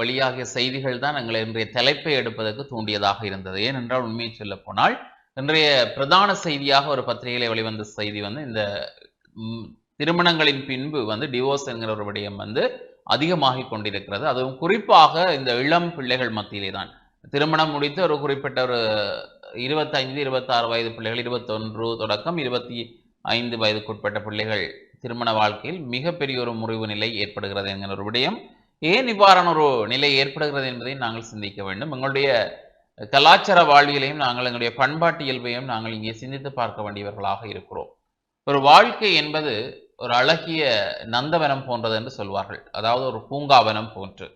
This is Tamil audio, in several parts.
வெளியாகிய செய்திகள் தான் எங்களை இன்றைய தலைப்பை எடுப்பதற்கு தூண்டியதாக இருந்தது. ஏனென்றால் உண்மையை சொல்ல போனால் இன்றைய பிரதான செய்தியாக ஒரு பத்திரிகையில வெளிவந்த செய்தி வந்து இந்த திருமணங்களின் பின்பு வந்து டிவோர்ஸ் என்கிற ஒரு விடயம் வந்து அதிகமாகிக் கொண்டிருக்கிறது. அதுவும் குறிப்பாக இந்த இளம் பிள்ளைகள் மத்தியிலே தான். திருமணம் முடித்து ஒரு குறிப்பிட்ட ஒரு இருபத்தைந்து இருபத்தாறு வயது பிள்ளைகள் இருபத்தொன்று தொடக்கம் இருபத்தி ஐந்து வயதுக்குட்பட்ட பிள்ளைகள் திருமண வாழ்க்கையில் மிகப்பெரிய ஒரு முறிவு நிலை ஏற்படுகிறது என்கிற ஒரு விடயம் ஏன் இவ்வாறான ஒரு நிலை ஏற்படுகிறது என்பதை நாங்கள் சிந்திக்க வேண்டும். எங்களுடைய கலாச்சார வாழ்வியலையும் நாங்கள் எங்களுடைய பண்பாட்டு இயல்பையும் நாங்கள் இங்கே சிந்தித்து பார்க்க வேண்டியவர்களாக இருக்கிறோம். ஒரு வாழ்க்கை என்பது ஒரு அழகிய நந்தவனம் போன்றது என்று சொல்வார்கள். அதாவது ஒரு பூங்காவனம் போன்று.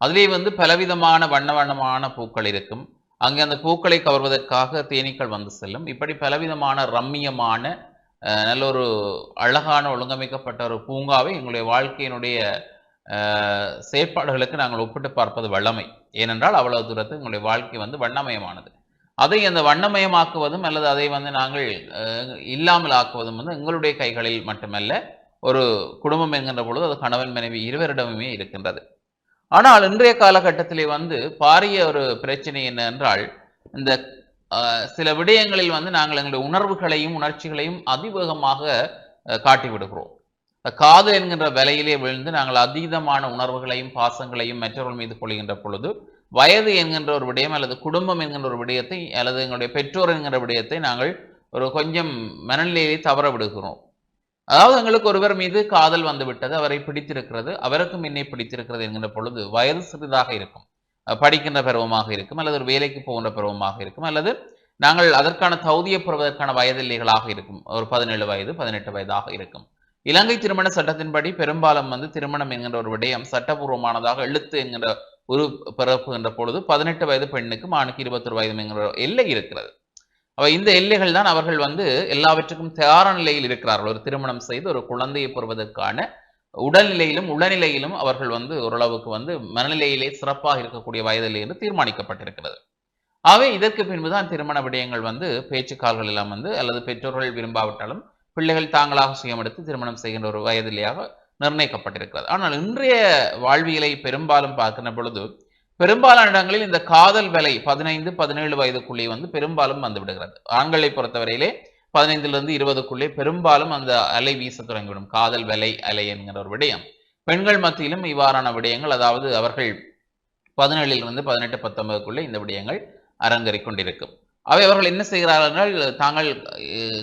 அதிலே வந்து பலவிதமான வண்ண வண்ணமான பூக்கள் இருக்கும். அங்கே அந்த பூக்களை கவர்வதற்காக தேனீக்கள் வந்து செல்லும். இப்படி பலவிதமான ரம்மியமான நல்ல ஒரு அழகான ஒழுங்கமைக்கப்பட்ட ஒரு பூங்காவை எங்களுடைய வாழ்க்கையினுடைய செயற்பாடுகளுக்கு நாங்கள் ஒப்பிட்டு பார்ப்பது வல்லமை. ஏனென்றால் அவ்வளவு தூரத்தில் எங்களுடைய வாழ்க்கை வந்து வண்ணமயமானது. அதை அந்த வண்ணமயமாக்குவதும் அல்லது அதை வந்து நாங்கள் இல்லாமல் ஆக்குவதும் வந்து எங்களுடைய கைகளில் மட்டுமல்ல ஒரு குடும்பம் என்கின்ற பொழுது அது கணவன் மனைவி இருவரிடமுமே இருக்கின்றது. ஆனால் இன்றைய காலகட்டத்திலே வந்து பாரிய ஒரு பிரச்சனை என்ன என்றால் இந்த சில விடயங்களில் வந்து நாங்கள் எங்களுடைய உணர்வுகளையும் உணர்ச்சிகளையும் அதிவேகமாக காட்டி விடுகிறோம் காதல் என்கின்ற விலையிலே விழுந்து நாங்கள் அதீதமான உணர்வுகளையும் பாசங்களையும் மற்றவர்கள் மீது கொள்கின்ற பொழுது வயது என்கின்ற ஒரு விடயம் அல்லது குடும்பம் என்கின்ற ஒரு விடயத்தை அல்லது எங்களுடைய பெற்றோர் என்கிற விடயத்தை நாங்கள் ஒரு கொஞ்சம் மனநிலையை தவற விடுகிறோம். அதாவது எங்களுக்கு ஒருவர் மீது காதல் வந்துவிட்டது அவரை பிடித்திருக்கிறது அவருக்கும் என்னை பிடித்திருக்கிறது என்கின்ற பொழுது வயது சிறிதாக இருக்கும். படிக்கின்ற பருவமாக இருக்கும் அல்லது ஒரு வேலைக்கு போகின்ற பருவமாக இருக்கும் அல்லது நாங்கள் அதற்கான தகுதியை பெறுவதற்கான வயதில்லைகளாக இருக்கும். ஒரு பதினேழு வயது பதினெட்டு வயதாக இருக்கும். இலங்கை திருமண சட்டத்தின்படி பெரும்பாலும் வந்து திருமணம் என்கின்ற ஒரு விடயம் சட்டபூர்வமானதாக எழுத்து என்கிற ஒரு பிறப்புகின்ற பொழுது பதினெட்டு வயது பெண்ணுக்கு ஆணுக்கு இருபத்தொரு வயது என்கிற ஒரு எல்லை இருக்கிறது. அப்ப இந்த எல்லைகள் தான் அவர்கள் வந்து எல்லாவற்றுக்கும் தயாரான நிலையில் இருக்கிறார்கள். ஒரு திருமணம் செய்து ஒரு குழந்தையை பெறுவதற்கான உடல்நிலையிலும் உளநிலையிலும் அவர்கள் வந்து ஓரளவுக்கு வந்து மனநிலையிலே சிறப்பாக இருக்கக்கூடிய வயதில் என்று தீர்மானிக்கப்பட்டிருக்கிறது. ஆகவே இதற்கு பின்புதான் திருமண விடயங்கள் வந்து பேச்சுக்கால்கள் எல்லாம் வந்து அல்லது பெற்றோர்கள் விரும்பாவிட்டாலும் பிள்ளைகள் தாங்களாக சுயமெடுத்து திருமணம் செய்கின்ற ஒரு வயதிலேயாக நிர்ணயிக்கப்பட்டிருக்கிறது. ஆனால் இன்றைய வாழ்வியலை பெரும்பாலும் பார்க்கின்ற பொழுது பெரும்பாலான இடங்களில் இந்த காதல் விலை பதினைந்து பதினேழு வயதுக்குள்ளே வந்து பெரும்பாலும் வந்து விடுகிறது. ஆண்களை பொறுத்தவரையிலே பதினைந்திலிருந்து இருபதுக்குள்ளே பெரும்பாலும் அந்த அலை வீச தொடங்கிவிடும். காதல் விலை அலை என்கிற ஒரு விடயம். பெண்கள் மத்தியிலும் இவ்வாறான விடயங்கள் அதாவது அவர்கள் பதினேழிலிருந்து பதினெட்டு பத்தொன்பதுக்குள்ளே இந்த விடயங்கள் அரங்கேறிக் கொண்டிருக்கும். அவை அவர்கள் என்ன செய்கிறார்கள் தாங்கள்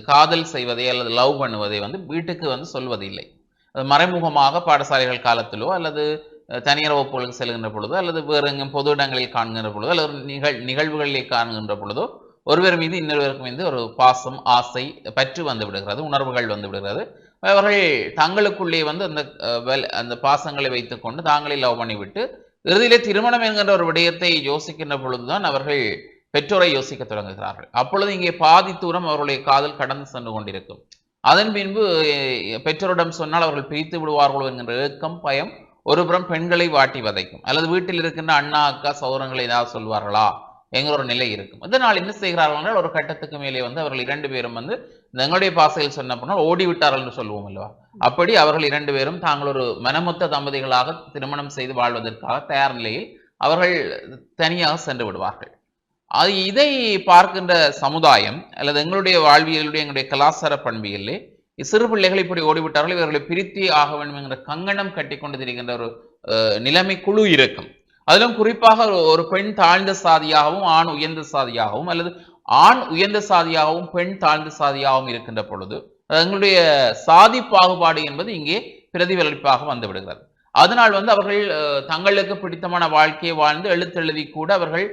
காதல் செய்வதை அல்லது லவ் பண்ணுவதை வந்து வீட்டுக்கு வந்து சொல்வதில்லை. அது மறைமுகமாக பாடசாலைகள் காலத்திலோ அல்லது தனியார் வகுப்புகளுக்கு செல்கின்ற பொழுதோ அல்லது வேறு எங்கும் பொது இடங்களில் காண்கின்ற பொழுதோ அல்லது நிகழ் நிகழ்வுகளிலே காண்கின்ற பொழுதோ ஒருவர் மீது இன்னொருவருக்கு மீது ஒரு பாசம் ஆசை பற்று வந்து விடுகிறது உணர்வுகள் வந்து விடுகிறது. அவர்கள் தங்களுக்குள்ளே வந்து அந்த வெல்- அந்த பாசங்களை வைத்துக்கொண்டு தாங்களே லவ் பண்ணிவிட்டு இறுதியிலே திருமணம் என்கின்ற ஒரு விடயத்தை யோசிக்கின்ற பொழுதுதான் அவர்கள் பெற்றோரை யோசிக்க தொடங்குகிறார்கள். அப்பொழுது இங்கே பாதி தூரம் அவருடைய காதல் கடந்து சென்று கொண்டிருக்கும். அதன் பின்பு பெற்றோரிடம் சொன்னால் அவர்கள் பிரித்து விடுவார்களோ என்கின்ற ஏக்கம் பயம் ஒருபுறம் பெண்களை வாட்டி வதைக்கும். அல்லது வீட்டில் இருக்கின்ற அண்ணா அக்கா சௌரங்களை ஏதாவது சொல்வார்களா என்கிற ஒரு நிலை இருக்கும். இதனால் என்ன செய்கிறார்கள் என்றால் ஒரு கட்டத்துக்கு மேலே வந்து அவர்கள் இரண்டு பேரும் வந்து எங்களுடைய பாசையில் சொன்ன போனால் ஓடி விட்டார்கள் என்று சொல்லுவோம் அல்லவா? அப்படி அவர்கள் இரண்டு பேரும் தாங்கள் ஒரு மனமொத்த தம்பதிகளாக திருமணம் செய்து வாழ்வதற்காக தயார் நிலையில் அவர்கள் தனியாக சென்று விடுவார்கள். அது இதை பார்க்கின்ற சமுதாயம் அல்லது எங்களுடைய வாழ்வியலுடைய எங்களுடைய கலாச்சார பண்பியலே சிறு பிள்ளைகள் இப்படி ஓடிவிட்டார்கள் இவர்களை பிரித்தி ஆக வேண்டும் என்கிற கங்கணம் கட்டி கொண்டு திரிகின்ற ஒரு நிலைமை குழு இருக்கும். அதிலும் குறிப்பாக ஒரு- பெண் தாழ்ந்த சாதியாகவும் ஆண் உயர்ந்த சாதியாகவும் அல்லது ஆண் உயர்ந்த சாதியாகவும் பெண் தாழ்ந்த சாதியாகவும் இருக்கின்ற பொழுது எங்களுடைய சாதி பாகுபாடு என்பது இங்கே பிரதிபலிப்பாக வந்துவிடுகிறது அதனால் வந்து அவர்கள் தங்களுக்கு பிடித்தமான வாழ்க்கையை வாழ்ந்து எழுத்தெழுதி கூட அவர்கள்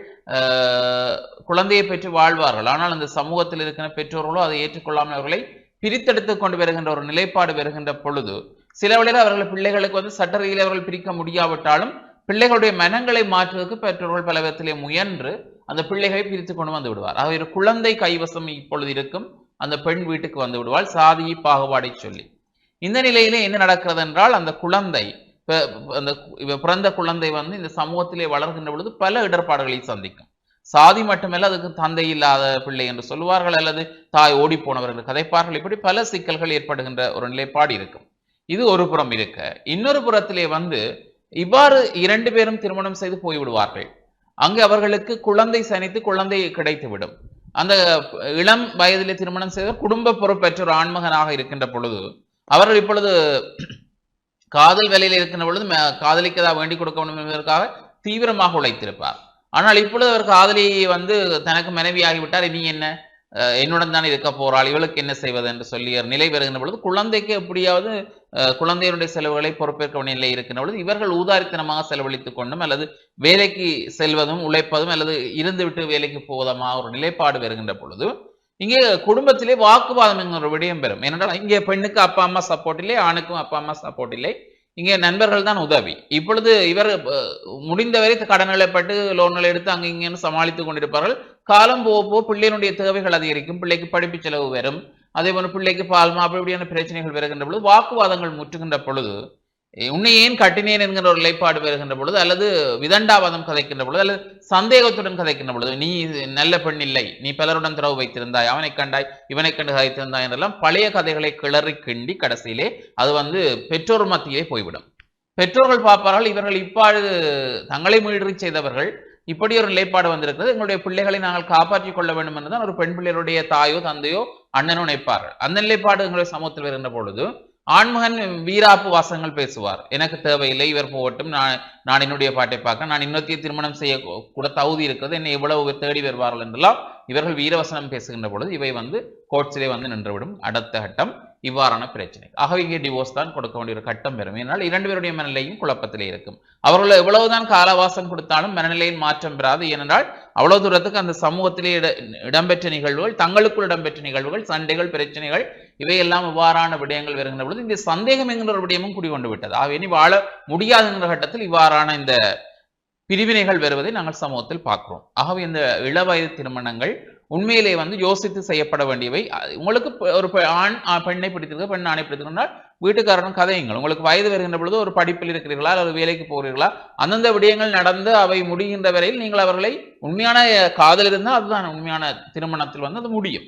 குழந்தையை பெற்று வாழ்வார்கள். ஆனால் அந்த சமூகத்தில் இருக்கிற பெற்றோர்களோ அதை ஏற்றுக்கொள்ளாமல் அவர்களை பிரித்தெடுத்து கொண்டு வருகின்ற ஒரு நிலைப்பாடு வருகின்ற பொழுது சில வேளையில் அவர்கள் பிள்ளைகளுக்கு வந்து சட்ட ரீதியில் அவர்கள் பிரிக்க முடியாவிட்டாலும் பிள்ளைகளுடைய மனங்களை மாற்றுவதற்கு பெற்றோர்கள் பல விதத்திலே முயன்று அந்த பிள்ளைகளை பிரித்து கொண்டு வந்து விடுவார். அவர் ஒரு குழந்தை கைவசம் இப்பொழுது இருக்கும். அந்த பெண் வீட்டுக்கு வந்து விடுவாள். சாதி பாகுபாடை சொல்லி. இந்த நிலையிலே என்ன நடக்கிறது என்றால் அந்த குழந்தை இப்போ அந்த பிறந்த குழந்தை வந்து இந்த சமூகத்திலே வளர்கின்ற பொழுது பல இடர்பாடுகளை சந்திக்கும். சாதி மட்டுமல்ல அதுக்கு தந்தை இல்லாத பிள்ளை என்று சொல்லுவார்கள் அல்லது தாய் ஓடி போனவர்கள் கதைப்பார்கள். இப்படி பல சிக்கல்கள் ஏற்படுகின்ற ஒரு நிலைப்பாடு இருக்கும். இது ஒரு புறம் இருக்க. இன்னொரு புறத்திலே வந்து இவ்வாறு இரண்டு பேரும் திருமணம் செய்து போய்விடுவார்கள். அங்கு அவர்களுக்கு குழந்தை சனித்து குழந்தை கிடைத்துவிடும். அந்த இளம் வயதிலே திருமணம் செய்த குடும்ப பொறுப்பேற்ற ஒரு ஆண்மகனாக இருக்கின்ற பொழுது அவர்கள் இப்பொழுது காதல் வேலையில் இருக்கின்ற பொழுது ம- காதலிக்கதா வேண்டிக் கொடுக்க வேண்டும் என்பதற்காக தீவிரமாக உழைத்திருப்பார். ஆனால் இப்பொழுது அவர் காதலி வந்து தனக்கு மனைவி ஆகிவிட்டார் இனி என்ன? அஹ் என்னுடன் தான் இருக்க போறாள். இவளுக்கு என்ன செய்வது என்று சொல்லி ஒரு நிலை வருகின்ற பொழுது குழந்தைக்கு எப்படியாவது குழந்தையினுடைய செலவுகளை பொறுப்பேற்க வேண்டிய நிலை இருக்கின்ற பொழுது இவர்கள் ஊதாரித்தனமாக செலவழித்துக் கொண்டும் அல்லது வேலைக்கு செல்வதும் உழைப்பதும் அல்லது இருந்துவிட்டு வேலைக்கு போவதுமாக ஒரு நிலைப்பாடு வருகின்ற பொழுது இங்கே குடும்பத்திலே வாக்குவாதம் என்கிற விடயம் பெறும். ஏனென்றால் இங்கே பெண்ணுக்கு அப்பா அம்மா சப்போர்ட் இல்லை ஆணுக்கும் அப்பா அம்மா சப்போர்ட் இல்லை. இங்கே நண்பர்கள் தான் உதவி. இப்பொழுது இவர் முடிந்தவரை கடன்களை பட்டு லோன்களை எடுத்து அங்கே இங்கேன்னு சமாளித்துக் கொண்டிருப்பார்கள். காலம் போக போக பிள்ளையினுடைய தேவைகள் அதிகரிக்கும். பிள்ளைக்கு படிப்பு செலவு வரும். அதே போல பிள்ளைக்கு பால்மா அப்படி இப்படியான பிரச்சனைகள் வருகின்ற பொழுது வாக்குவாதங்கள் முற்றுகின்ற பொழுது உன்னை ஏன் கட்டினேன் என்கிற ஒரு நிலைப்பாடு வருகின்ற பொழுது அல்லது விதண்டாவாதம் கதைக்கின்ற பொழுது அல்லது சந்தேகத்துடன் கதைக்கின்ற பொழுது நீ நல்ல பெண் இல்லை நீ பலருடன் துறவு வைத்திருந்தாய் அவனை கண்டாய் இவனை கண்டு கதைத்திருந்தாய் என்றெல்லாம் பழைய கதைகளை கிளறி கிண்டி கடைசியிலே அது வந்து பெற்றோர் மத்தியிலே போய்விடும். பெற்றோர்கள் பார்ப்பார்கள் இவர்கள் இப்பாடு தங்களை மீறி செய்தவர்கள் இப்படி ஒரு நிலைப்பாடு வந்திருக்கிறது. எங்களுடைய பிள்ளைகளை நாங்கள் காப்பாற்றிக் கொள்ள வேண்டும் என்றுதான் ஒரு பெண் பிள்ளைகளுடைய தாயோ தந்தையோ அண்ணனோ நினைப்பார்கள். அந்த நிலைப்பாடு எங்களுடைய சமூகத்தில் வருகின்ற பொழுது ஆண்மகன் வீராப்பு வாசங்கள் பேசுவார். எனக்கு தேவையில்லை இவர் போகட்டும். நான் நான் என்னுடைய பாட்டை பார்க்க நான் இன்னொத்திய திருமணம் செய்ய கூட தகுதி இருக்கிறது. என்னை எவ்வளவு தேடி வருவார்கள் என்றெல்லாம் இவர்கள் வீரவசனம் பேசுகின்ற பொழுது இவை வந்து கோட்சிலே வந்து நின்றுவிடும். அடுத்த கட்டம். இவ்வாறான பிரச்சனை. ஆகவே இங்கே டிவோர்ஸ் தான் கொடுக்க வேண்டிய ஒரு கட்டம் பெறும். ஏனால் இரண்டு பேருடைய மனநிலையும் குழப்பத்திலே இருக்கும். அவர்கள் எவ்வளவுதான் காலவாசம் கொடுத்தாலும் மனநிலையில் மாற்றம் பெறாது. ஏனென்றால் அவ்வளவு தூரத்துக்கு அந்த சமூகத்திலே இட இடம்பெற்ற நிகழ்வுகள் தங்களுக்குள் இடம்பெற்ற நிகழ்வுகள் சண்டைகள் பிரச்சனைகள் இவையெல்லாம் இவ்வாறான விடயங்கள் வருகின்ற பொழுது இந்த சந்தேகம் என்கின்ற ஒரு விடயமும் குடிகொண்டு விட்டது. ஆகவே இனி வாழ முடியாது என்கிற கட்டத்தில் இவ்வாறான இந்த பிரிவினைகள் வருவதை நாங்கள் சமூகத்தில் பார்க்கிறோம். ஆகவே இந்த இளவயது திருமணங்கள் உண்மையிலே வந்து யோசித்து செய்யப்பட வேண்டியவை. உங்களுக்கு ஒரு பெ- ஆண் பெண்ணை பிடித்திருக்க பெண் ஆணை பிடித்திருந்தால் வீட்டுக்காரனும் கதையுங்கள். உங்களுக்கு வயது வருகின்ற பொழுது ஒரு படிப்பில் இருக்கிறீர்களா அல்லது வேலைக்கு போகிறீர்களா அந்தந்த விடயங்கள் நடந்து அவை முடிகின்ற வரையில் நீங்கள் அவர்களை உண்மையான காதல் இருந்தால் அதுதான் உண்மையான திருமணத்தில் வந்து அது முடியும்.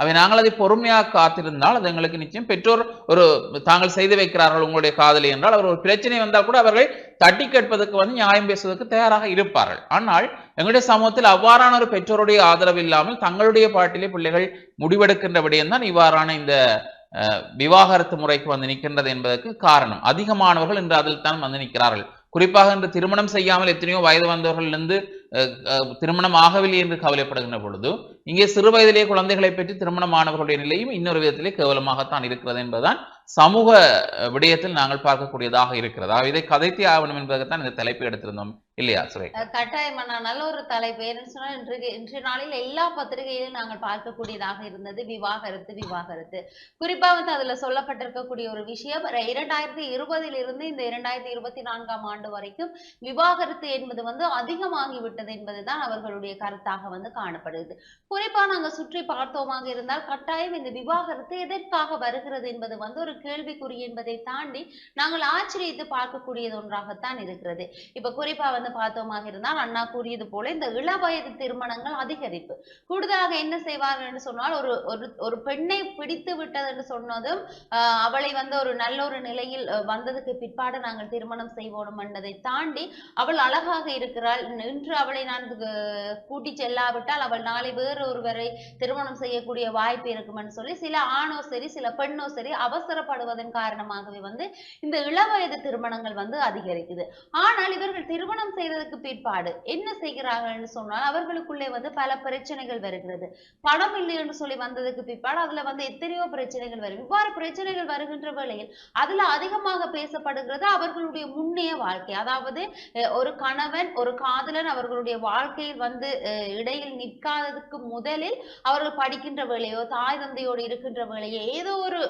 அவை நாங்கள் அதை பொறுமையாக காத்திருந்தால் அது எங்களுக்கு நிச்சயம். பெற்றோர் ஒரு தாங்கள் செய்து வைக்கிறார்கள் உங்களுடைய காதலி என்றால் அவர் ஒரு பிரச்சனை வந்தால் கூட அவர்கள் தட்டி கேட்பதற்கு வந்து நியாயம் பேசுவதற்கு தயாராக இருப்பார்கள். ஆனால் எங்களுடைய சமூகத்தில் அவ்வாறான ஒரு பெற்றோருடைய ஆதரவு இல்லாமல் தங்களுடைய பாட்டிலே பிள்ளைகள் முடிவெடுக்கின்ற விடயம்தான் இவ்வாறான இந்த விவாகரத்து முறைக்கு வந்து நிற்கின்றது என்பதற்கு காரணம். அதிகமானவர்கள் இன்று அதில் தான் வந்து நிற்கிறார்கள். குறிப்பாக இன்று திருமணம் செய்யாமல் எத்தனையோ வயது வந்தவர்களிலிருந்து திருமணம் ஆகவில்லை என்று கவலைப்படுகின்ற பொழுது இங்கே சிறு வயதிலே குழந்தைகளை பெற்று திருமணமானவர்களுடைய நிலையும் இன்னொரு விதத்திலே கேவலமாகத்தான் இருக்கிறது என்பதுதான் சமூக விடயத்தில் நாங்கள் பார்க்கக்கூடியதாக இருக்கிறது. ஆகவே இதை கதைத்தே ஆகணும் என்பதற்குத்தான் இந்த தலைப்பு எடுத்திருந்தோம். இல்லையா? சுரே. அஹ் கட்டாயமான நல்ல ஒரு தலைப்பு. ஏன்னு சொன்னா இன்றைக்கு இன்றைய நாளில் எல்லா பத்திரிகையிலும் நாங்கள் பார்க்கக்கூடியதாக இருந்தது விவாகரத்து விவாகரத்து. குறிப்பா வந்து அதுல சொல்லப்பட்டிருக்கக்கூடிய ஒரு விஷயம் இரண்டாயிரத்தி இருபதில் இருந்து இந்த இரண்டாயிரத்தி இருபத்தி நான்காம் ஆண்டு வரைக்கும் விவாகரத்து என்பது வந்து அதிகமாகி விட்டது என்பதுதான் அவர்களுடைய கருத்தாக வந்து காணப்படுது. குறிப்பா நாங்க சுற்றி பார்த்தோமாக இருந்தால் கட்டாயம் இந்த விவாகரத்து எதற்காக வருகிறது என்பது வந்து ஒரு கேள்விக்குறி என்பதை தாண்டி நாங்கள் ஆச்சரியத்து பார்க்கக்கூடியது ஒன்றாகத்தான் இருக்கிறது. இப்ப குறிப்பா வந்து வந்து பார்த்தோமாக இருந்தால் அண்ணா கூறியது போல இந்த இளவயது திருமணங்கள் அதிகரிப்பு. கூடுதலாக என்ன செய்வார்கள் என்று சொன்னால் ஒரு ஒரு ஒரு பெண்ணை பிடித்து விட்டது என்று சொன்னதும் அவளை வந்து ஒரு நல்ல ஒரு நிலையில் வந்ததுக்கு பிற்பாடு நாங்கள் திருமணம் செய்வோம் என்பதை தாண்டி அவள் அழகாக இருக்கிறாள். இன்று அவளை நான் கூட்டி செல்லாவிட்டால் அவள் நாளை வேறு ஒருவரை திருமணம் செய்யக்கூடிய வாய்ப்பு இருக்குமென்னு சொல்லி சில ஆணோ சரி சில பெண்ணோ சரி அவசரப்படுவதன் காரணமாகவே வந்து இந்த இளவயது திருமணங்கள் வந்து அதிகரிக்குது. ஆனால் இவர்கள் திருமணம் செய்ததுக்கு பிற்பாடு என்ன செய்கிறார்கள் சொன்னால் அவர்களுக்குள்ளே வந்து பல பிரச்சனைகள் வருகிறது. பணம் இல்லை என்று சொல்லி வந்ததுக்கு பிற்பாடு அதுல வந்து எத்தனையோ பிரச்சனைகள் வரும். இவ்வாறு பிரச்சனைகள் வருகின்ற வேளையில் அதுல அதிகமாக பேசப்படுகிறது அவர்களுடைய முன்னைய வாழ்க்கை. அதாவது ஒரு கணவன் ஒரு காதலன் அவர்களுடைய வாழ்க்கையில் வந்து இடையில் நிற்காததுக்கு முதலில் அவர்கள் படிக்கின்ற வேலையோ தாய் தந்தையோடு இருக்கின்ற வேலையோ ஏதோ ஒரு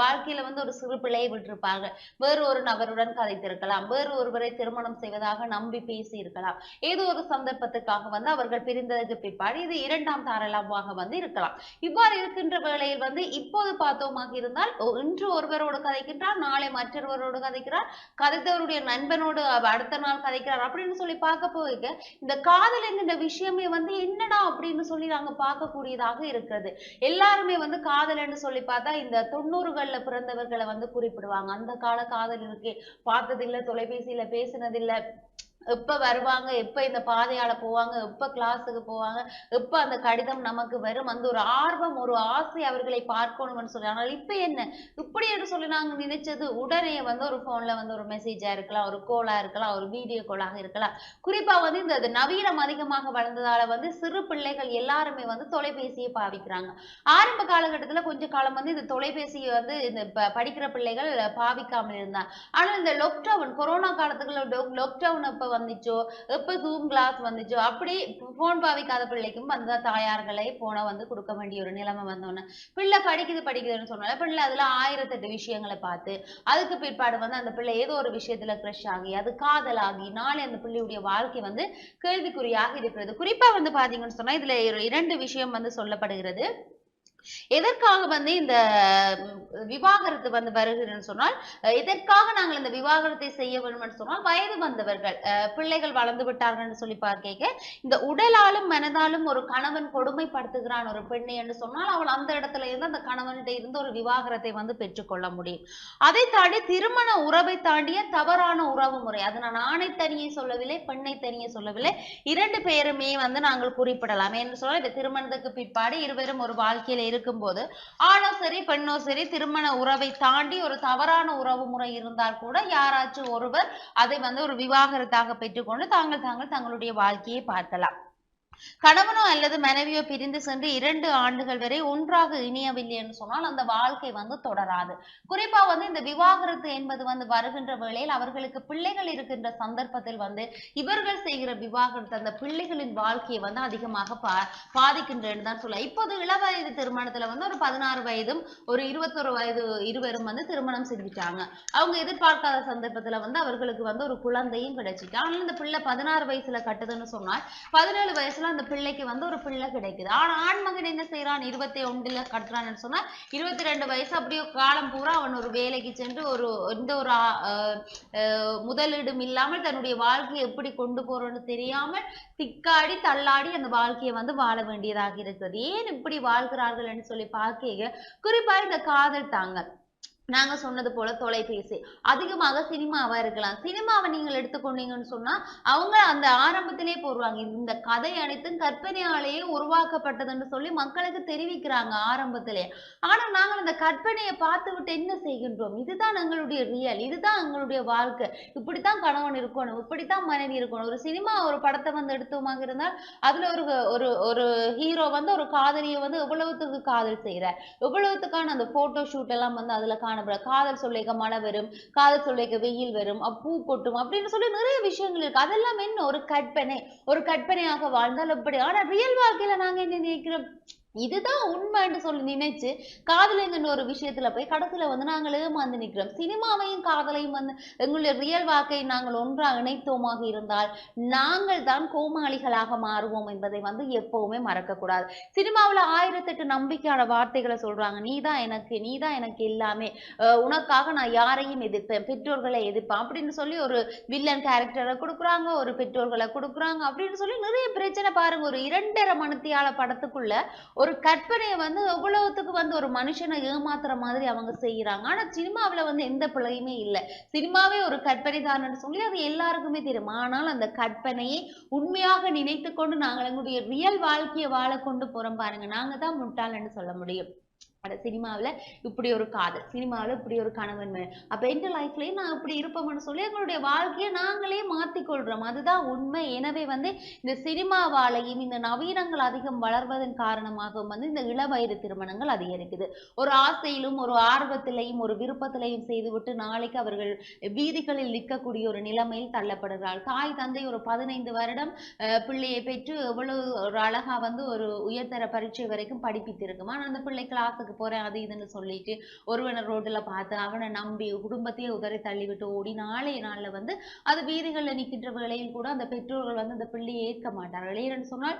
வாழ்க்கையில வந்து ஒரு சிறு பிழையை விட்டிருப்பாங்க வேறு ஒரு நபருடன் கதைத்திருக்கலாம். வேறு ஒருவரை திருமணம் செய்வதாக நம்பி பேசி இருக்கலாம் ஏதோ ஒரு சந்தர்ப்பத்துக்காக வந்து அவர்கள் பிரிந்ததற்கு பிற்பாடு இது இரண்டாம் தாரளமாக வந்து இருக்கலாம். இவ்வாறு இருக்கின்ற வேளையில் வந்து இப்போது பார்த்தோமாக இருந்தால் இன்று ஒருவரோடு கதைக்கின்றார் நாளை மற்றொருவரோடு கதைக்கிறார் கதைத்தவருடைய நண்பனோடு அடுத்த நாள் கதைக்கிறார் அப்படின்னு சொல்லி பார்க்க போக இந்த காதல் என்கின்ற விஷயமே வந்து என்னடா அப்படின்னு சொல்லி நாங்க பார்க்கக்கூடியதாக இருக்கிறது. எல்லாருமே வந்து காதல்னு சொல்லி பார்த்தா இந்த தொண்ணூறுகள்ல பிறந்தவர்களை வந்து குறிப்பிடுவாங்க. அந்த கால காதல் இருக்கு பார்த்ததில்ல தொலைபேசியில பேசினதில்லை எப்ப வருவாங்க எப்ப இந்த பாதையால போவாங்க எப்ப கிளாஸுக்கு போவாங்க எப்ப அந்த கடிதம் நமக்கு வரும் அந்த ஒரு ஆர்வம் ஒரு ஆசை அவர்களை பார்க்கணும்னு சொல்லி. ஆனால் இப்ப என்ன? இப்படி என்று சொல்லி நாங்க நினைச்சது உடனே வந்து ஒரு போன்ல வந்து ஒரு மெசேஜாக இருக்கலாம் ஒரு கோலா இருக்கலாம் ஒரு வீடியோ கோலாக இருக்கலாம். குறிப்பா வந்து இந்த நவீனம் அதிகமாக வளர்ந்ததால வந்து சிறு பிள்ளைகள் எல்லாருமே வந்து தொலைபேசியை பாவிக்கிறாங்க. ஆரம்ப காலகட்டத்துல கொஞ்சம் காலம் வந்து இந்த தொலைபேசியை வந்து இந்த படிக்கிற பிள்ளைகள் பாவிக்காமல் இருந்தாங்க. ஆனா இந்த லாக்டவுன் கொரோனா காலத்துக்குள்ள லாக்டவுன் அப்போ வந்துச்சோ? எப்போ ஜூம் கிளாஸ் வந்துச்சோ? அப்படி ஃபோன் பாவிக்காத பிள்ளைக்கும் அந்த தாயார்களை போனை வந்து கொடுக்க வேண்டிய ஒரு நிலைமை வந்தோன்னே பிள்ளை படிக்குது படிக்குதுன்னு சொன்னால பிள்ளை அதில் ஆயிரத்தெட்டு விஷயங்களை பார்த்து அதுக்கு பிற்பாடு வந்து அந்த பிள்ளை ஏதோ ஒரு விஷயத்தில் க்ரஷ் ஆகி அது காதலாகி நாளை அந்த பிள்ளையுடைய வாழ்க்கை வந்து கேள்விக்குறியாக இருக்கிறது. குறிப்பாக வந்து பார்த்தீங்கன்னு சொன்னால் இதில் இரண்டு விஷயம் வந்து சொல்லப்படுகிறது. எதற்காக வந்து இந்த விவாகரத்து வந்து வருகிறதுன்னு சொன்னால் எதற்காக நாங்கள் இந்த விவாகரத்தை செய்ய வேண்டும் சொன்னால் வயது வந்தவர்கள் பிள்ளைகள் வளர்ந்து விட்டார்கள் சொல்லி பார்க்க இந்த உடலாலும் மனதாலும் ஒரு கணவன் கொடுமைப்படுத்துகிறான் ஒரு பெண்ணை என்று சொன்னால் அவள் அந்த இடத்துல இருந்து அந்த கணவன்கிட்ட இருந்து ஒரு விவாகரத்தை வந்து பெற்றுக்கொள்ள முடியும். அதை தாண்டி திருமண உறவை தாண்டிய தவறான உறவு முறை அது நான் ஆணை தனியை சொல்லவில்லை பெண்ணை தனியை சொல்லவில்லை இரண்டு பேருமே வந்து நாங்கள் குறிப்பிடலாம். என்று சொன்னால் இந்த திருமணத்துக்கு பிற்பாடு இருவரும் ஒரு வாழ்க்கையில இருக்கும்போது ஆணோ சரி பெண்ணோ சரி திருமண உறவை தாண்டி ஒரு தவறான உறவு முறை இருந்தால் கூட யாராச்சும் ஒருவர் அதை வந்து ஒரு விவாகரத்தாக பெற்றுக்கொண்டு தாங்கள் தாங்கள் தங்களுடைய வாழ்க்கையை பார்க்கலாம். கணவனோ அல்லது மனைவியோ பிரிந்து சென்று இரண்டு ஆண்டுகள் வரை ஒன்றாக இணையவில்லை என்று சொன்னால் அந்த வாழ்க்கை வந்து தொடராது. குறிப்பா வந்து இந்த விவாகரத்து என்பது வந்து வருகின்ற வேளையில் அவர்களுக்கு பிள்ளைகள் இருக்கின்ற சந்தர்ப்பத்தில் வந்து இவர்கள் செய்கிற விவாகரத்து அந்த பிள்ளைகளின் வாழ்க்கையை வந்து அதிகமாக பா பாதிக்கின்றன்னு தான் சொல்லலாம். இப்போது இளவயது திருமணத்துல வந்து ஒரு பதினாறு வயதும் ஒரு இருபத்தொரு வயது இருவரும் வந்து திருமணம் செஞ்சுட்டாங்க. அவங்க எதிர்பார்க்காத சந்தர்ப்பத்துல வந்து அவர்களுக்கு வந்து ஒரு குழந்தையும் கிடைச்சிட்டு ஆனால் இந்த பிள்ளை பதினாறு வயசுல கட்டுதுன்னு சொன்னால் பதினேழு வயசுல அந்த பிள்ளைக்கு வந்து ஒரு பிள்ளை கிடைக்குது. ஆனா ஆண்மகன் என்ன செய்யறான் இருபத்தி ஒன்றுல கட்டுறான்னு சொன்னா இருபத்தி ரெண்டு வயசு அப்படியே காலம் பூரா அவன் ஒரு வேலைக்கு சென்று ஒரு எந்த ஒரு ஆஹ் முதலீடும் இல்லாமல் தன்னுடைய வாழ்க்கையை எப்படி கொண்டு போறோம்னு தெரியாமல் திக்காடி தள்ளாடி அந்த வாழ்க்கையை வந்து வாழ வேண்டியதாக இருக்கிறது. ஏன் இப்படி வாழ்கிறார்கள்னு சொல்லி பார்க்க குறிப்பா இந்த காதல் தாங்க நாங்க சொன்னது போல தொலைபேசி. அதிகமாக சினிமாவா இருக்கலாம். சினிமாவை நீங்கள் எடுத்துக்கொண்டீங்கன்னு சொன்னா அவங்க அந்த ஆரம்பத்திலே போடுவாங்க. இந்த கதை அனைத்தும் கற்பனையாலேயே உருவாக்கப்பட்டதுன்னு சொல்லி மக்களுக்கு தெரிவிக்கிறாங்க ஆரம்பத்திலே. ஆனா நாங்கள் அந்த கற்பனையை பார்த்து விட்டு என்ன செய்கின்றோம்? இதுதான் எங்களுடைய ரியல் இதுதான் எங்களுடைய வாழ்க்கை. இப்படித்தான் கணவன் இருக்கணும். இப்படித்தான் மனைவி இருக்கணும். ஒரு சினிமா ஒரு படத்தை வந்து எடுத்தோமாக இருந்தால் அதுல ஒரு ஒரு ஒரு ஹீரோ வந்து ஒரு காதலியை வந்து எவ்வளவுத்துக்கு காதல் செய்யற எவ்வளவுத்துக்கான அந்த போட்டோ ஷூட் எல்லாம் வந்து அதுல காண காணப்பட காதல் சொல்லிக்க மழை வரும் காதல் சொல்லிக்க வெயில் வரும் பூ கொட்டும் அப்படின்னு சொல்லி நிறைய விஷயங்கள் இருக்கு. அதெல்லாம் என்ன? ஒரு கற்பனை. ஒரு கற்பனையாக வாழ்ந்தால் எப்படி? ஆனா ரியல் வாழ்க்கையில நாங்க என்ன நினைக்கிறோம்? இதுதான் உண்மைன்னு சொல்லி நினைச்சு காதலுங்கன்னு ஒரு விஷயத்துல போய் கடைசியில வந்து நாங்கள் ஏமாந்து நிற்கிறோம். சினிமாவையும் காதலையும் வந்து எங்களுடைய ரியல் வாழ்க்கையை நாங்கள் ஒன்றாக இணைத்தோமாக இருந்தால் நாங்கள் தான் கோமாளிகளாக மாறுவோம் என்பதை வந்து எப்பவுமே மறக்கக்கூடாது. சினிமாவுல ஆயிரத்தெட்டு நம்பிக்கையான வார்த்தைகளை சொல்றாங்க. நீதான் எனக்கு நீதான் எனக்கு எல்லாமே. உனக்காக நான் யாரையும் எதிர்ப்பேன். பெற்றோர்களை எதிர்ப்பேன் அப்படின்னு சொல்லி ஒரு வில்லன் கேரக்டரை கொடுக்குறாங்க ஒரு பெற்றோர்களை கொடுக்குறாங்க அப்படின்னு சொல்லி நிறைய பிரச்சனை பாருங்க. ஒரு இரண்டரை மணித்தியால படத்துக்குள்ள ஒரு கற்பனையை வந்து எவ்வளவுத்துக்கு வந்து ஒரு மனுஷனை ஏமாத்துற மாதிரி அவங்க செய்யறாங்க ஆனா சினிமாவுல வந்து எந்த பிழையுமே இல்லை. சினிமாவே ஒரு கற்பனை தானன்னு சொல்லி அது எல்லாருக்குமே தெரியும். ஆனால் அந்த கற்பனையை உண்மையாக நினைத்து கொண்டு நாங்கள் எங்களுடைய ரியல் வாழ்க்கையை வாழ கொண்டு போறோம் பாருங்க. நாங்க தான் முட்டாளன்னு சொல்ல முடியும். அட சினிமாவில் இப்படி ஒரு காதல் சினிமாவில் இப்படி ஒரு கணவன் அப்போ அப்ப லைஃப்லேயும் நான் இப்படி இருப்போம்னு சொல்லி எங்களுடைய வாழ்க்கையை நாங்களே மாற்றிக்கொள்கிறோம் அதுதான் உண்மை. எனவே வந்து இந்த சினிமாவாலையும் இந்த நவீனங்கள் அதிகம் வளர்வதன் காரணமாக வந்து இந்த இளவயது திருமணங்கள் அதிகரிக்குது. ஒரு ஆசையிலும் ஒரு ஆர்வத்திலையும் ஒரு விருப்பத்திலையும் செய்துவிட்டு நாளைக்கு அவர்கள் வீதிகளில் நிற்கக்கூடிய ஒரு நிலைமையில் தள்ளப்படுகிறாள். தாய் தந்தை ஒரு பதினைந்து வருடம் அஹ், பிள்ளையை பெற்று எவ்வளவு ஒரு அழகா வந்து ஒரு உயர்தர பரீட்சை வரைக்கும் படிப்பித்திருக்கும். அந்த பிள்ளை கிளாஸுக்கு பஜாருக்கு போகிறேன் அது இதுன்னு சொல்லிட்டு ஒருவனை ரோட்டில் பார்த்து அவனை நம்பி குடும்பத்தையே உதறி தள்ளிவிட்டு ஓடி நாளைய நாளில் வந்து அது வீதிகளில் நிற்கின்ற வேளையில் கூட அந்த பெற்றோர்கள் வந்து அந்த பிள்ளையை ஏற்க மாட்டார்கள். ஏன்னு சொன்னால்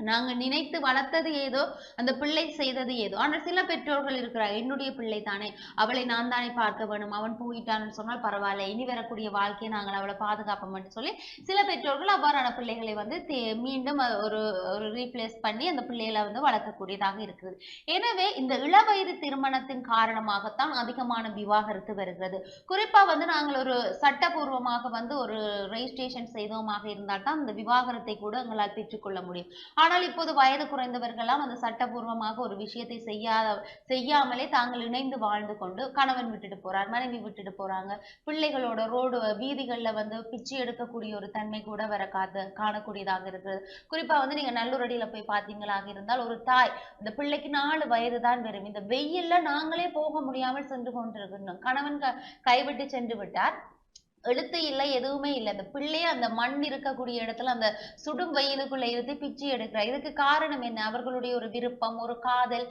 நாங்க நினைத்து வளர்த்தது ஏதோ அந்த பிள்ளை செய்தது ஏதோ. ஆனால் சில பெற்றோர்கள் இருக்கிறார் என்னுடைய பிள்ளை தானே அவளை நான் தானே பார்க்க வேணும் அவன் போயிட்டான்னு சொன்னால் பரவாயில்ல இனி வரக்கூடிய வாழ்க்கையை நாங்கள் அவளை பாதுகாப்போம்னு சொல்லி சில பெற்றோர்கள் அவ்வாறான பிள்ளைகளை வந்து மீண்டும் ஒரு ஒரு ரீப்ளேஸ் பண்ணி அந்த பிள்ளைகளை வந்து வளர்க்கக்கூடியதாக இருக்குது. எனவே இந்த இளவயது திருமணத்தின் காரணமாகத்தான் அதிகமான விவாகரத்து வருகிறது. குறிப்பா வந்து நாங்கள் ஒரு சட்டபூர்வமாக வந்து ஒரு ரெஜிஸ்ட்ரேஷன் செய்தோமாக இருந்தால் தான் இந்த விவாகரத்தை கூட எங்களால் பெற்றுக்கொள்ள முடியும். ஆனால் இப்போது வயது குறைந்தவர்கள்லாம் அந்த சட்டபூர்வமாக ஒரு விஷயத்தை செய்யாத செய்யாமலே தாங்கள் இணைந்து வாழ்ந்து கொண்டு கணவன் விட்டுட்டு போறார் மனைவி விட்டுட்டு போறாங்க. பிள்ளைகளோட ரோடு வீதிகள்ல வந்து பிச்சு எடுக்கக்கூடிய ஒரு தன்மை கூட வர காத்து காணக்கூடியதாக இருக்குது. குறிப்பா வந்து நீங்க நல்லூரடியில போய் பாத்தீங்களாக இருந்தால் ஒரு தாய் இந்த பிள்ளைக்கு நாலு வயது தான் வரும் இந்த வெயில்ல நாங்களே போக முடியாமல் சென்று கொண்டிருக்கணும். கணவன் கைவிட்டு சென்று விட்டார். எழுத்து இல்லை எதுவுமே இல்லை. அந்த பிள்ளையே அந்த மண் இருக்கக்கூடிய இடத்துல அந்த சுடும் வெயிலுக்குள்ள இருந்து பிச்சை எடுக்கிறார் இதுக்கு காரணம் என்ன? அவர்களுடைய ஒரு விருப்பம் ஒரு காதல்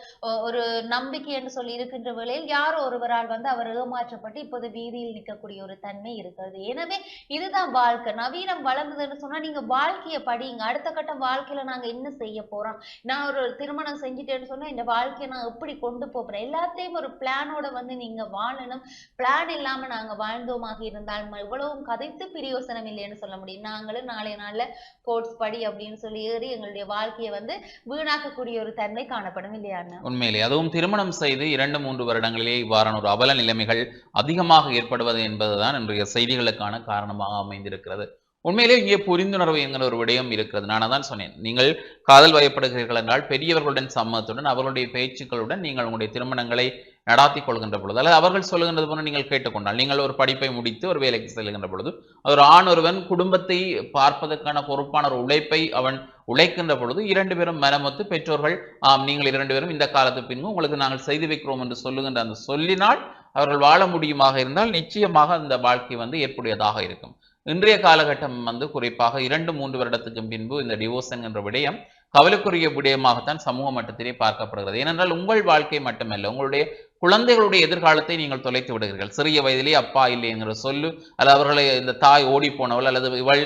ஒரு நம்பிக்கை என்று சொல்லி இருக்கின்ற வேளையில் யாரோ ஒருவரால் வந்து அவர் ஏமாற்றப்பட்டு இப்போது வீதியில் நிற்கக்கூடிய ஒரு தன்மை இருக்கிறது. எனவே இதுதான் வாழ்க்கை. நவீனம் வளர்ந்ததுன்னு சொன்னா நீங்க வாழ்க்கையை படிங்க. அடுத்த கட்ட வாழ்க்கையில நாங்க என்ன செய்ய போறோம்? நான் ஒரு திருமணம் செஞ்சுட்டேன்னு சொன்னா இந்த வாழ்க்கையை நான் எப்படி கொண்டு போறேன் எல்லாத்தையும் ஒரு பிளானோட வந்து நீங்க வாழணும். பிளான் இல்லாம நாங்க வாழ்ந்தோமாக இருந்தால் ம- கதைத்து பிரயோசனம் இல்லைன்னு சொல்ல முடியும். நாங்களும் நாளைய நாள்ல கோர்ட்ஸ் படி அப்படின்னு சொல்லி ஏறி எங்களுடைய வாழ்க்கையை வந்து வீணாக்கக்கூடிய ஒரு தன்மை காணப்படும் இல்லையா உண்மையிலே. அதுவும் திருமணம் செய்து இரண்டு மூன்று வருடங்களிலே இவ்வாறான ஒரு அவல நிலைமைகள் அதிகமாக ஏற்படுவது என்பதுதான் இன்றைய செய்திகளுக்கான காரணமாக அமைந்திருக்கிறது. உண்மையிலே இங்கே புரிந்துணர்வு என்கிற ஒரு விடயம் இருக்கிறது. நான் தான் சொன்னேன். நீங்கள் காதல் வயப்படுகிறீர்கள் என்றால் பெரியவர்களுடன் சம்மதத்துடன் அவர்களுடைய பேச்சுக்களுடன் நீங்கள் உங்களுடைய திருமணங்களை நடாத்தி கொள்கின்ற பொழுது அல்லது அவர்கள் சொல்லுகின்றது போல நீங்கள் கேட்டுக்கொண்டால் நீங்கள் ஒரு படிப்பை முடித்து ஒரு வேலைக்கு செல்கின்ற பொழுது ஒரு ஆண் ஒருவன் குடும்பத்தை பார்ப்பதற்கான பொறுப்பான ஒரு உழைப்பை அவன் உழைக்கின்ற பொழுது இரண்டு பேரும் மனமொத்து பெற்றோர்கள் ஆம் நீங்கள் இரண்டு பேரும் இந்த காலத்து பின்பு உங்களுக்கு நாங்கள் செய்து வைக்கிறோம் என்று சொல்லுகின்ற அந்த சொல்லினால் அவர்கள் வாழ முடியுமாக இருந்தால் நிச்சயமாக அந்த வாழ்க்கை வந்து ஏற்புடையதாக இருக்கும். இன்றைய காலகட்டம் வந்து குறிப்பாக இரண்டு மூன்று வருடத்துக்கு பின்பு இந்த டிவோர்ஸ் என்கின்ற விடயம் கவலைக்குரிய விடயமாகத்தான் சமூக மட்டத்திலே பார்க்கப்படுகிறது. ஏனென்றால் உங்கள் வாழ்க்கை மட்டுமல்ல உங்களுடைய குழந்தைகளுடைய எதிர்காலத்தை நீங்கள் தொலைத்து விடுகிறீர்கள். சிறிய வயதிலே அப்பா இல்லை சொல்லு அல்லது அவர்களை இந்த தாய் ஓடி போனவள் அல்லது இவள்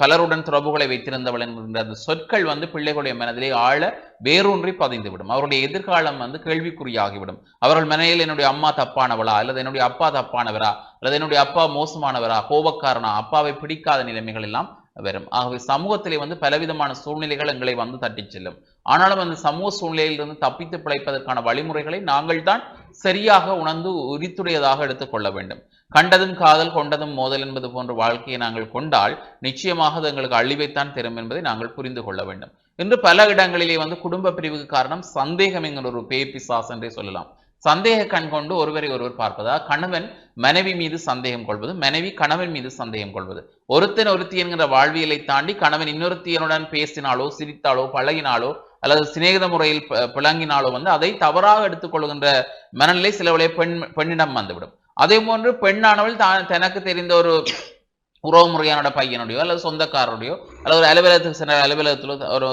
பலருடன் தொடர்புகளை வைத்திருந்தவள் என்கின்ற அந்த சொற்கள் வந்து பிள்ளைகளுடைய மனதிலே ஆழ வேரூன்றி பதிந்துவிடும். அவருடைய எதிர்காலம் வந்து கேள்விக்குறியாகிவிடும். அவர்கள் மனையில் என்னுடைய அம்மா தப்பானவளா அல்லது என்னுடைய அப்பா தப்பானவரா அல்லது என்னுடைய அப்பா மோசமானவரா கோபக்காரனா அப்பாவை பிடிக்காத நிலைமைகள் எல்லாம் வரும். ஆகவே சமூகத்திலே வந்து பலவிதமான சூழ்நிலைகள் எங்களை வந்து தட்டிச் செல்லும். ஆனாலும் அந்த சமூக சூழ்நிலையிலிருந்து தப்பித்து பிழைப்பதற்கான வழிமுறைகளை நாங்கள் தான் சரியாக உணர்ந்து உரித்துடையதாக எடுத்துக்கொள்ள வேண்டும். கண்டதும் காதல் கொண்டதும் மோதல் என்பது போன்ற வாழ்க்கையை நாங்கள் கொண்டால் நிச்சயமாக அது எங்களுக்கு அழிவைத்தான் தரும் என்பதை நாங்கள் புரிந்து கொள்ள வேண்டும். இன்று பல இடங்களிலே வந்து குடும்ப பிரிவுக்கு காரணம் சந்தேகம் என்கிற ஒரு பேய் பிசாஸ் என்றே சொல்லலாம். சந்தேக கண் கொண்டு ஒருவரை ஒருவர் பார்ப்பதா? கணவன் மனைவி மீது சந்தேகம் கொள்வது? மனைவி கணவன் மீது சந்தேகம் கொள்வது? ஒருத்தன் ஒருத்தி என்கிற வாழ்வியலை தாண்டி கணவன் இன்னொருத்தியனுடன் பேசினாலோ சிரித்தாலோ பழகினாலோ அல்லது சிநேகித முறையில் பிளங்கினாலோ வந்து அதை தவறாக எடுத்துக்கொள்கின்ற மனநிலை சிலவளை பெண் பெண்ணிடம் வந்துவிடும். அதே போன்று பெண்ணானவள் தான் தனக்கு தெரிந்த ஒரு உறவு முறையானோட பையனுடையோ அல்லது சொந்தக்காரருடையோ அல்லது ஒரு அலுவலகத்துக்கு சென்ற அலுவலகத்தில் ஒரு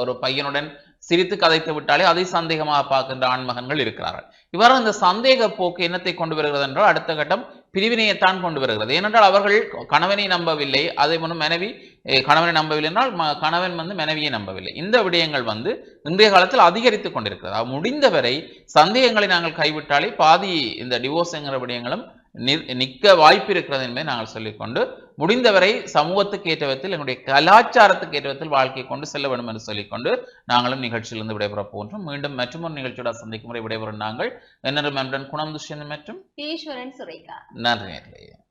ஒரு பையனுடன் சிரித்து கதைத்து விட்டாலே அதை சந்தேகமாக பார்க்கின்ற ஆண்மகன்கள் இருக்கிறார்கள். இவ்வாறு இந்த சந்தேக போக்கு என்னத்தை கொண்டு வருகிறது என்றால் அடுத்த கட்டம் பிரிவினையைத்தான் கொண்டு வருகிறது. ஏனென்றால் அவர்கள் கணவனை நம்பவில்லை அதே போன்று மனைவி கணவனை நம்பவில்லை என்றால் ம- கணவன் வந்து மனைவியை நம்பவில்லை. இந்த விடயங்கள் வந்து இன்றைய காலத்தில் அதிகரித்து கொண்டிருக்கிறது. முடிந்தவரை சந்தேகங்களை நாங்கள் கைவிட்டாலே பாதி இந்த டிவோர்ஸ்ங்கிற விடயங்களும் நிற்- நிற்க வாய்ப்பு இருக்கிறது என்பதை நாங்கள் சொல்லிக்கொண்டு முடிந்தவரை சமூகத்துக்கு ஏற்ற விதத்தில் எங்களுடைய கலாச்சாரத்துக்கு ஏற்ற விதத்தில் வாழ்க்கையை கொண்டு செல்ல வேண்டும் என்று சொல்லிக்கொண்டு நாங்களும் நிகழ்ச்சியிலிருந்து விடைபெற போன்றோம் மீண்டும் மற்றொரு நிகழ்ச்சியோட சந்திக்கும் முறை விடைபெறும் நாங்கள் என்னரும் குணம் துஷ்யந்தன் மற்றும் ஈஸ்வரன் சுரேகா. நன்றி நேர்களே